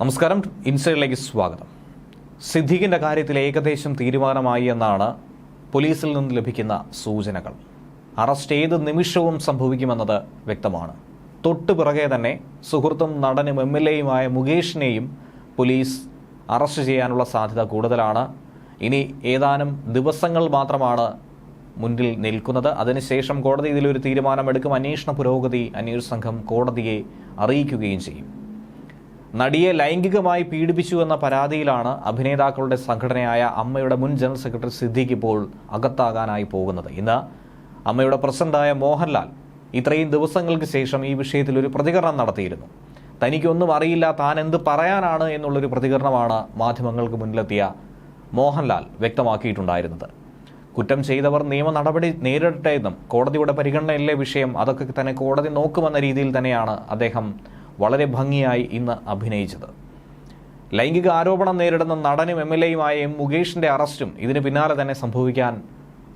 നമസ്കാരം. ഇൻസൈഡിലേക്ക് സ്വാഗതം. സിദ്ദീഖിന്റെ കാര്യത്തിൽ ഏകദേശം തീരുമാനമായി എന്നാണ് പോലീസിൽ നിന്ന് ലഭിക്കുന്ന സൂചനകൾ. അറസ്റ്റ് ഏത് നിമിഷവും സംഭവിക്കുമെന്നത് വ്യക്തമാണ്. തൊട്ടു പിറകെ തന്നെ സുഹൃത്തും നടനും എം എൽ എയുമായ മുകേഷിനെയും പോലീസ് അറസ്റ്റ് ചെയ്യാനുള്ള സാധ്യത കൂടുതലാണ്. ഇനി ഏതാനും ദിവസങ്ങൾ മാത്രമാണ് മുന്നിൽ നിൽക്കുന്നത്. അതിനുശേഷം കോടതി ഇതിലൊരു തീരുമാനമെടുക്കും. അന്വേഷണ പുരോഗതി അന്വേഷണ സംഘം കോടതിയെ അറിയിക്കുകയും ചെയ്യും. നടിയെ ലൈംഗികമായി പീഡിപ്പിച്ചു എന്ന പരാതിയിലാണ് അഭിനേതാക്കളുടെ സംഘടനയായ അമ്മയുടെ മുൻ ജനറൽ സെക്രട്ടറി സിദ്ദീഖ് ഇപ്പോൾ അകത്താകാനായി പോകുന്നത്. ഇന്ന് അമ്മയുടെ പ്രസിഡന്റായ മോഹൻലാൽ ഇത്രയും ദിവസങ്ങൾക്ക് ശേഷം ഈ വിഷയത്തിൽ ഒരു പ്രതികരണം നടത്തിയിരുന്നു. തനിക്കൊന്നും അറിയില്ല താൻ എന്ത് പറയാനാണ് എന്നുള്ളൊരു പ്രതികരണമാണ് മാധ്യമങ്ങൾക്ക് മുന്നിലെത്തിയ മോഹൻലാൽ വ്യക്തമാക്കിയിട്ടുണ്ടായിരുന്നത്. കുറ്റം ചെയ്തവർ നിയമ നടപടി നേരിടട്ടെ എന്നും കോടതിയുടെ പരിഗണനയിലെ വിഷയം അതൊക്കെ തന്നെ കോടതി നോക്കുമെന്ന രീതിയിൽ തന്നെയാണ് അദ്ദേഹം വളരെ ഭംഗിയായി ഇന്ന് അഭിനയിച്ചത്. ലൈംഗിക ആരോപണം നേരിടുന്ന നടനും എം എൽ എയുമായ എം മുകേഷിന്റെ അറസ്റ്റും ഇതിന് പിന്നാലെ തന്നെ സംഭവിക്കാൻ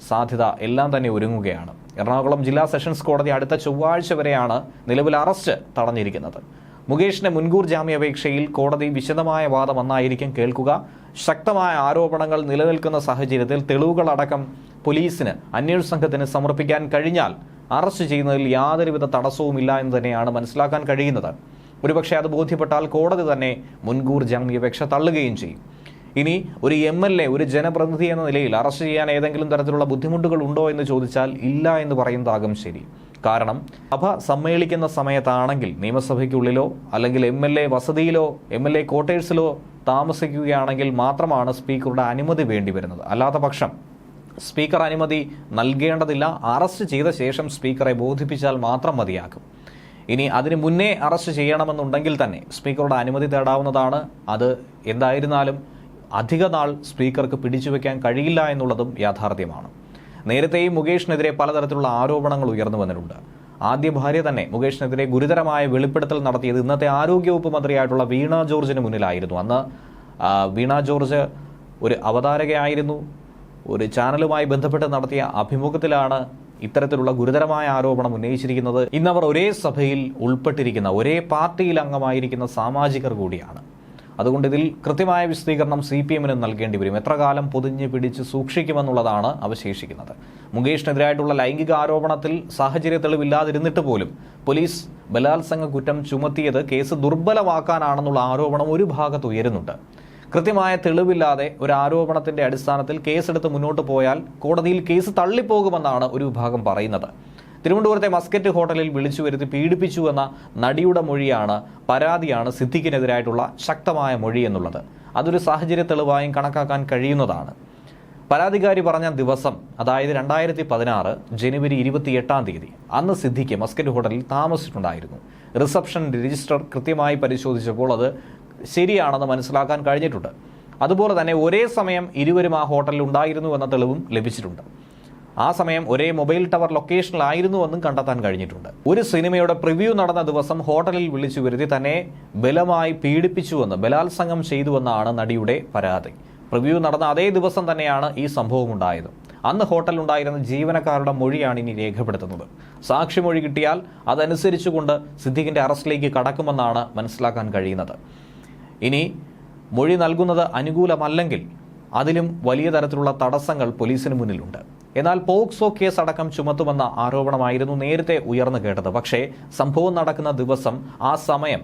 സാധ്യത എല്ലാം തന്നെ ഒരുങ്ങുകയാണ്. എറണാകുളം ജില്ലാ സെഷൻസ് കോടതി അടുത്ത ചൊവ്വാഴ്ച വരെയാണ് നിലവിൽ അറസ്റ്റ് തടഞ്ഞിരിക്കുന്നത്. മുകേഷിന്റെ മുൻകൂർ ജാമ്യാപേക്ഷയിൽ കോടതി വിശദമായ വാദം ഒന്നായിരിക്കും കേൾക്കുക. ശക്തമായ ആരോപണങ്ങൾ നിലനിൽക്കുന്ന സാഹചര്യത്തിൽ തെളിവുകളടക്കം പോലീസിന് അന്വേഷണ സംഘത്തിന് സമർപ്പിക്കാൻ കഴിഞ്ഞാൽ അറസ്റ്റ് ചെയ്യുന്നതിൽ യാതൊരുവിധ തടസ്സവുമില്ല എന്ന് തന്നെയാണ് മനസ്സിലാക്കാൻ കഴിയുന്നത്. ഒരുപക്ഷെ അത് ബോധ്യപ്പെട്ടാൽ കോടതി തന്നെ മുൻകൂർ ജാമ്യാപേക്ഷ തള്ളുകയും ചെയ്യും. ഇനി ഒരു എം എൽ എ ഒരു ജനപ്രതിനിധി എന്ന നിലയിൽ അറസ്റ്റ് ചെയ്യാൻ ഏതെങ്കിലും തരത്തിലുള്ള ബുദ്ധിമുട്ടുകൾ ഉണ്ടോ എന്ന് ചോദിച്ചാൽ ഇല്ല എന്ന് പറയുന്നതാകും ശരി. കാരണം സഭ സമ്മേളിക്കുന്ന സമയത്താണെങ്കിൽ നിയമസഭയ്ക്കുള്ളിലോ അല്ലെങ്കിൽ എം എൽ എ വസതിയിലോ എം എൽ എ ക്വാർട്ടേഴ്സിലോ താമസിക്കുകയാണെങ്കിൽ മാത്രമാണ് സ്പീക്കറുടെ അനുമതി വേണ്ടി വരുന്നത് അല്ലാത്ത പക്ഷം സ്പീക്കർ അനുമതി നൽകേണ്ടതില്ല. അറസ്റ്റ് ചെയ്ത ശേഷം സ്പീക്കറെ ബോധിപ്പിച്ചാൽ മാത്രം മതിയാകും. ഇനി അതിനു മുന്നേ അറസ്റ്റ് ചെയ്യണമെന്നുണ്ടെങ്കിൽ തന്നെ സ്പീക്കറുടെ അനുമതി തേടാവുന്നതാണ്. അത് എന്തായിരുന്നാലും അധിക നാൾ സ്പീക്കർക്ക് പിടിച്ചുവെക്കാൻ കഴിയില്ല എന്നുള്ളതും യാഥാർത്ഥ്യമാണ്. നേരത്തെയും മുകേഷിനെതിരെ പലതരത്തിലുള്ള ആരോപണങ്ങൾ ഉയർന്നു വന്നിട്ടുണ്ട്. ആദ്യ ഭാര്യ തന്നെ മുകേഷിനെതിരെ ഗുരുതരമായ വെളിപ്പെടുത്തൽ നടത്തിയത് ഇന്നത്തെ ആരോഗ്യവകുപ്പ് മന്ത്രിയായിട്ടുള്ള വീണ ജോർജിന് മുന്നിലായിരുന്നു. അന്ന് വീണ ജോർജ് ഒരു അവതാരകയായിരുന്നു. ഒരു ചാനലുമായി ബന്ധപ്പെട്ട് നടത്തിയ അഭിമുഖത്തിലാണ് ഇത്തരത്തിലുള്ള ഗുരുതരമായ ആരോപണം ഉന്നയിച്ചിരിക്കുന്നത്. ഇന്നവർ ഒരേ സഭയിൽ ഉൾപ്പെട്ടിരിക്കുന്ന ഒരേ പാർട്ടിയിൽ അംഗമായിരിക്കുന്ന സാമാജികർ കൂടിയാണ്. അതുകൊണ്ട് ഇതിൽ കൃത്യമായ വിശദീകരണം സി പി എമ്മിന് നൽകേണ്ടി വരും. എത്ര കാലം പൊതിഞ്ഞ് പിടിച്ച് സൂക്ഷിക്കുമെന്നുള്ളതാണ് അവശേഷിക്കുന്നത്. മുകേഷിനെതിരായിട്ടുള്ള ലൈംഗിക ആരോപണത്തിൽ സാഹചര്യ തെളിവില്ലാതിരുന്നിട്ട് പോലും പോലീസ് ബലാത്സംഗ കുറ്റം ചുമത്തിയത് കേസ് ദുർബലമാക്കാനാണെന്നുള്ള ആരോപണം ഒരു ഭാഗത്ത് ഉയരുന്നുണ്ട്. കൃത്യമായ തെളിവില്ലാതെ ഒരു ആരോപണത്തിന്റെ അടിസ്ഥാനത്തിൽ കേസെടുത്ത് മുന്നോട്ട് പോയാൽ കോടതിയിൽ കേസ് തള്ളിപ്പോകുമെന്നാണ് ഒരു വിഭാഗം പറയുന്നത്. തിരുവനന്തപുരത്തെ മസ്കറ്റ് ഹോട്ടലിൽ വിളിച്ചു വരുത്തി പീഡിപ്പിച്ചു എന്ന നടിയുടെ മൊഴിയാണ് പരാതിയാണ് സിദ്ദിഖിനെതിരായിട്ടുള്ള ശക്തമായ മൊഴി എന്നുള്ളത്. അതൊരു സാഹചര്യ തെളിവായും കണക്കാക്കാൻ കഴിയുന്നതാണ്. പരാതിക്കാരി പറഞ്ഞ ദിവസം അതായത് രണ്ടായിരത്തി പതിനാറ് ജനുവരി ഇരുപത്തിയെട്ടാം തീയതി അന്ന് സിദ്ദിഖ് മസ്കറ്റ് ഹോട്ടലിൽ താമസിച്ചിട്ടുണ്ടായിരുന്നു. റിസപ്ഷൻ രജിസ്റ്റർ കൃത്യമായി പരിശോധിച്ചപ്പോൾ അത് ശരിയാണെന്ന് മനസ്സിലാക്കാൻ കഴിഞ്ഞിട്ടുണ്ട്. അതുപോലെ തന്നെ ഒരേ സമയം ഇരുവരും ആ ഹോട്ടലിൽ ഉണ്ടായിരുന്നു എന്ന തെളിവും ലഭിച്ചിട്ടുണ്ട്. ആ സമയം ഒരേ മൊബൈൽ ടവർ ലൊക്കേഷനിലായിരുന്നുവെന്നും കണ്ടെത്താൻ കഴിഞ്ഞിട്ടുണ്ട്. ഒരു സിനിമയുടെ പ്രിവ്യൂ നടന്ന ദിവസം ഹോട്ടലിൽ വിളിച്ചു വരുത്തി തന്നെ ബലമായി പീഡിപ്പിച്ചുവെന്ന് ബലാത്സംഗം ചെയ്തുവെന്നാണ് നടിയുടെ പരാതി. പ്രിവ്യൂ നടന്ന അതേ ദിവസം തന്നെയാണ് ഈ സംഭവം ഉണ്ടായത്. അന്ന് ഹോട്ടലുണ്ടായിരുന്ന ജീവനക്കാരുടെ മൊഴിയാണ് ഇനി രേഖപ്പെടുത്തുന്നത്. സാക്ഷിമൊഴി കിട്ടിയാൽ അതനുസരിച്ചുകൊണ്ട് സിദ്ദീഖിന്റെ അറസ്റ്റിലേക്ക് കടക്കുമെന്നാണ് മനസ്സിലാക്കാൻ കഴിയുന്നത്. ഇനി മൊഴി നൽകുന്നത് അനുകൂലമല്ലെങ്കിൽ അതിലും വലിയ തരത്തിലുള്ള തടസ്സങ്ങൾ പോലീസിന് മുന്നിലുണ്ട്. എന്നാൽ പോക്സോ കേസ് അടക്കം ചുമത്തുമെന്ന ആരോപണമായിരുന്നു നേരത്തെ ഉയർന്നു കേട്ടത്. പക്ഷേ സംഭവം നടക്കുന്ന ദിവസം ആ സമയം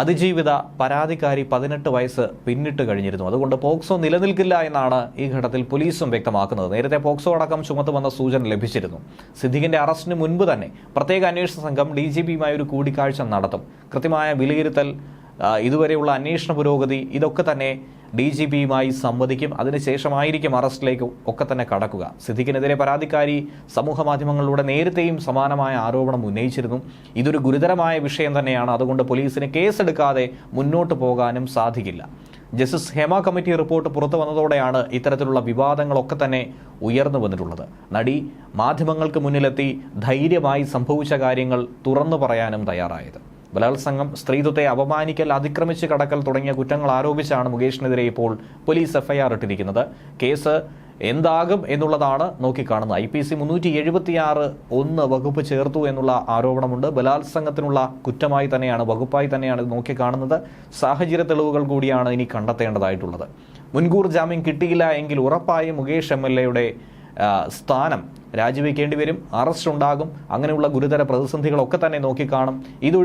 അതിജീവിത പരാതിക്കാരി പതിനെട്ട് വയസ്സ് പിന്നിട്ട് കഴിഞ്ഞിരുന്നു. അതുകൊണ്ട് പോക്സോ നിലനിൽക്കില്ല എന്നാണ് ഈ ഘട്ടത്തിൽ പോലീസും വ്യക്തമാക്കുന്നത്. നേരത്തെ പോക്സോ അടക്കം ചുമത്തുമെന്ന സൂചന ലഭിച്ചിരുന്നു. സിദ്ദിഖിന്റെ അറസ്റ്റിന് മുൻപ് തന്നെ പ്രത്യേക അന്വേഷണ സംഘം ഡി ജി പിയുമായി ഒരു കൂടിക്കാഴ്ച നടത്തും. കൃത്യമായ വിലയിരുത്തൽ ഇതുവരെയുള്ള അന്വേഷണ പുരോഗതി ഇതൊക്കെ തന്നെ ഡി ജി പിയുമായി സംവദിക്കും. അതിനുശേഷമായിരിക്കും അറസ്റ്റിലേക്ക് ഒക്കെ തന്നെ കടക്കുക. സിദ്ദിഖിനെതിരെ പരാതിക്കാരി സമൂഹ മാധ്യമങ്ങളിലൂടെ നേരത്തെയും സമാനമായ ആരോപണം ഉന്നയിച്ചിരുന്നു. ഇതൊരു ഗുരുതരമായ വിഷയം തന്നെയാണ്. അതുകൊണ്ട് പോലീസിന് കേസെടുക്കാതെ മുന്നോട്ട് പോകാനും സാധിക്കില്ല. ജസ്റ്റിസ് ഹേമ കമ്മിറ്റി റിപ്പോർട്ട് പുറത്തു വന്നതോടെയാണ് ഇത്തരത്തിലുള്ള വിവാദങ്ങളൊക്കെ തന്നെ ഉയർന്നു വന്നിട്ടുള്ളത്. നടി മാധ്യമങ്ങൾക്ക് മുന്നിലെത്തി ധൈര്യമായി സംഭവിച്ച കാര്യങ്ങൾ തുറന്നു പറയാനും തയ്യാറായത്. ബലാത്സംഗം സ്ത്രീത്വത്തെ അപമാനിക്കൽ അതിക്രമിച്ച് കടക്കൽ തുടങ്ങിയ കുറ്റങ്ങൾ ആരോപിച്ചാണ് മുകേഷിനെതിരെ ഇപ്പോൾ പോലീസ് എഫ്ഐആർ ഇട്ടിരിക്കുന്നത്. കേസ് എന്താകും എന്നുള്ളതാണ് നോക്കിക്കാണുന്നത്. ഐ പി സി മുന്നൂറ്റി എഴുപത്തിയാറ് ഒന്ന് വകുപ്പ് ചേർത്തു എന്നുള്ള ആരോപണമുണ്ട്. ബലാത്സംഗത്തിനുള്ള കുറ്റമായി തന്നെയാണ് വകുപ്പായി തന്നെയാണ് ഇത് നോക്കിക്കാണുന്നത്. സാഹചര്യ തെളിവുകൾ കൂടിയാണ് ഇനി കണ്ടെത്തേണ്ടതായിട്ടുള്ളത്. മുൻകൂർ ജാമ്യം കിട്ടിയില്ല എങ്കിൽ ഉറപ്പായും മുകേഷ് എം എൽ എയുടെ സ്ഥാനം രാജിവെക്കേണ്ടി വരും അറസ്റ്റ് ഉണ്ടാകും അങ്ങനെയുള്ള ഗുരുതര പ്രതിസന്ധികളൊക്കെ തന്നെ നോക്കിക്കാണും. ഇത്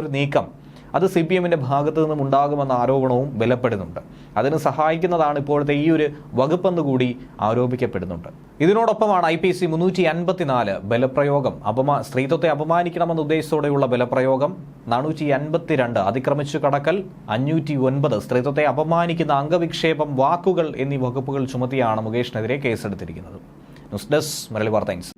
ഒരു നീക്കം അത് സി പി എമ്മിന്റെ ഭാഗത്തു നിന്നും ഉണ്ടാകുമെന്ന ആരോപണവും ബലപ്പെടുന്നുണ്ട്. അതിന് സഹായിക്കുന്നതാണ് ഇപ്പോഴത്തെ ഈ ഒരു വകുപ്പെന്ന് കൂടി ആരോപിക്കപ്പെടുന്നുണ്ട്. ഇതിനോടൊപ്പമാണ് ഐ പി സി മുന്നൂറ്റി അൻപത്തിനാല് ബലപ്രയോഗം അപമാ സ്ത്രീത്വത്തെ അപമാനിക്കണമെന്ന ഉദ്ദേശത്തോടെയുള്ള ബലപ്രയോഗം നാനൂറ്റി അൻപത്തിരണ്ട് അതിക്രമിച്ചു കടക്കൽ അഞ്ഞൂറ്റി ഒൻപത് സ്ത്രീത്വത്തെ അപമാനിക്കുന്ന അംഗവിക്ഷേപം വാക്കുകൾ എന്നീ വകുപ്പുകൾ ചുമത്തിയാണ് മുകേഷിനെതിരെ കേസെടുത്തിരിക്കുന്നത്. ന്യൂസ് ഡെസ്ക് മലയാളി വാർത്ത ഇൻസ്